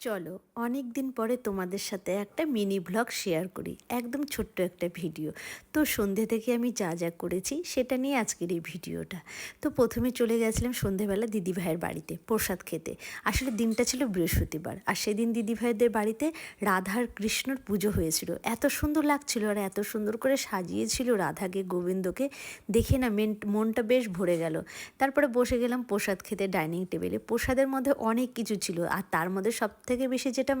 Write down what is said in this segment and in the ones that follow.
চলো অনেক দিন পরে তোমাদের সাথে একটা মিনি ব্লগ শেয়ার করি। একদম ছোট্ট একটা ভিডিও তো সন্ধে থেকে আমি যা যা করেছি, সেটা নিয়ে আজকের এই ভিডিওটা তো প্রথমে চলে গেছিলাম সন্ধেবেলা দিদিভাইয়ের বাড়িতে প্রসাদ খেতে। আসলে দিনটা ছিল বৃহস্পতিবার। আর সেদিন দিদিভাইদের বাড়িতে রাধার কৃষ্ণর পুজো হয়েছিল। এত সুন্দর লাগছিল আর এত সুন্দর করে সাজিয়েছিল রাধাকে, গোবিন্দকে। দেখে না মেন, মনটা বেশ ভরে গেল। তারপরে বসে গেলাম প্রসাদ খেতে ডাইনিং টেবিলে। প্রসাদের মধ্যে অনেক কিছু ছিল। আর তার মধ্যে সব থেকে বেশি যেটা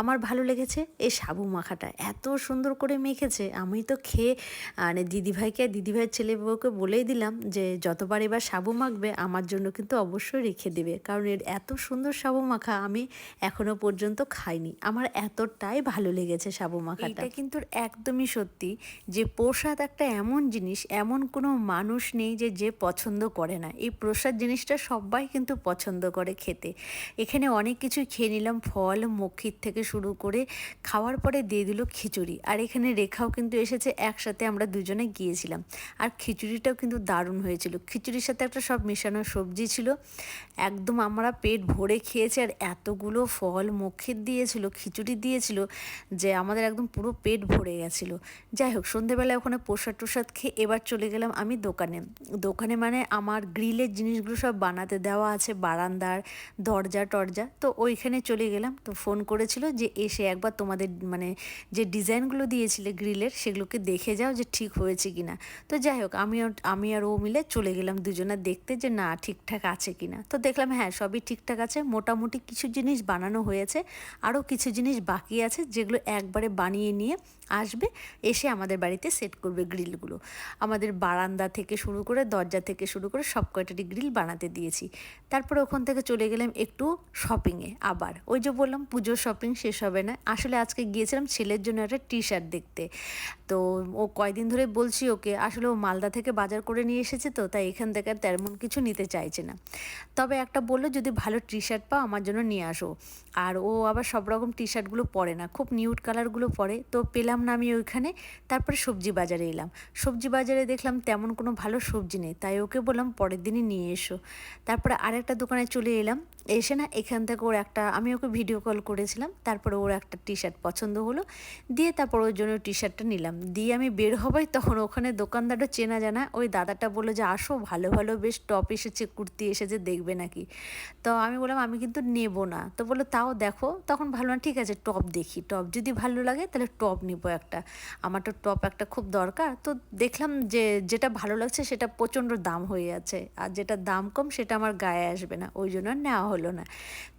আমার ভালো লেগেছে, এই সাবু মাখাটা। এত সুন্দর করে মেখেছে। আমি তো খেয়ে মানে দিদিভাইকে আর দিদিভাইয়ের ছেলে বউকে বলেই দিলাম যে, যতবার এবার সাবু মাখবে, আমার জন্য কিন্তু অবশ্যই রেখে দেবে। কারণ এর এত সুন্দর সাবু মাখা আমি এখনও পর্যন্ত খাইনি। আমার এতটাই ভালো লেগেছে সাবু মাখাটা। এটা কিন্তু একদমই সত্যি যে, প্রসাদ একটা এমন জিনিস, এমন কোনো মানুষ নেই যে যে পছন্দ করে না। এই প্রসাদ জিনিসটা সবাই কিন্তু পছন্দ করে খেতে। এখানে অনেক কিছু খেয়ে নিলাম। ফল মক্ষির থেকে শুরু করে খাওয়ার পরে দিয়ে দিল খিচুড়ি। আর এখানে রেখাও কিন্তু এসেছে, একসাথে আমরা দুজনে গিয়েছিলাম। আর খিচুড়িটাও কিন্তু দারুণ হয়েছিল। খিচুড়ির সাথে একটা সব মেশানো সবজি ছিল। একদম আমরা পেট ভরে খেয়েছি আর এতগুলো ফল মক্ষির দিয়েছিল, খিচুড়ি দিয়েছিল যে আমাদের একদম পুরো পেট ভরে গেছিল। যাই হোক সন্ধেবেলায় ওখানে প্রসাদ টসাদ খেয়ে এবার চলে গেলাম আমি দোকানে। দোকানে মানে আমার গ্রিলের জিনিসগুলো সব বানাতে দেওয়া আছে, বারান্দার দরজা টরজা তো ওইখানে চলে গেলাম তো ফোন করেছিল যে, এসে একবার তোমাদের মানে যে ডিজাইনগুলো দিয়েছিলে গ্রিলের, সেগুলোকে দেখে যাও যে ঠিক হয়েছে কি না তো যাই হোক আমি আমি আর ও মিলে চলে গেলাম দুজনে দেখতে যে, না, ঠিকঠাক আছে কি না তো দেখলাম হ্যাঁ সবই ঠিকঠাক আছে, মোটামুটি কিছু জিনিস বানানো হয়েছে, আরও কিছু জিনিস বাকি আছে, যেগুলো একবারে বানিয়ে নিয়ে আসবে, এসে আমাদের বাড়িতে সেট করবে গ্রিলগুলো। আমাদের বারান্দা থেকে শুরু করে, দরজা থেকে শুরু করে, সব কয়টাটি গ্রিল বানাতে দিয়েছি। তারপর ওখান থেকে চলে গেলাম একটু শপিংয়ে আবার। ওই যে বললাম পুজোর শপিং শেষ হবে না। আসলে আজকে গিয়েছিলাম ছেলের জন্য একটা টি শার্ট দেখতে। তো ও কয়দিন ধরে বলছি ওকে, আসলে ও মালদা থেকে বাজার করে নিয়ে এসেছে তো, তাই এখান থেকে আর তেমন কিছু নিতে চাইছে না। তবে একটা বলল, যদি ভালো টি শার্ট পাও, আমার জন্য নিয়ে আসো। আর ও আবার সব রকম টি শার্টগুলো পরে না, খুব নিউড কালারগুলো পরে। তো পেলাম না আমি ওইখানে, তারপরে সবজি বাজারে এলাম। সবজি বাজারে দেখলাম তেমন কোনো ভালো সবজি নেই, তাই ওকে বললাম, পরের দিনই নিয়ে এসো। তারপরে আরেকটা দোকানে চলে এলাম। এসে না এখান থেকে ওর একটা, আমি ওকে ভিডিও কল করেছিলাম, তারপরে ওর একটা টি শার্ট পছন্দ হলো, দিয়ে তারপর ওর জন্য টি শার্টটা নিলাম। দিয়ে আমি বের হবাই, তখন ওখানে দোকানদারটা চেনা জানা, ওই দাদাটা বলল যে, আসো, ভালো ভালো, বেশ টপ এসেছে, কুর্তি এসেছে, দেখবে নাকি। তো আমি বললাম, আমি কিন্তু নেব না। তো বলল, তাও দেখো। তখন ভালো না, ঠিক আছে টপ দেখি। টপ যদি ভালো লাগে, তাহলে টপ নিবো একটা। আমার তো টপ একটা খুব দরকার। তো দেখলাম যে, যেটা ভালো লাগছে, সেটা প্রচণ্ড দাম হয়ে আছে। আর যেটা দাম কম, সেটা আমার গায়ে আসবে না। ওই জন্য নেওয়া হলো না।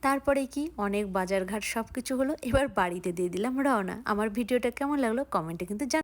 তারপরে কি, অনেক বাজারঘাট সব কিছু হলো, এবার বাড়িতে দিয়ে দিলাম রওনা। আমার ভিডিওটা কেমন লাগল কমেন্টে কিন্তু জান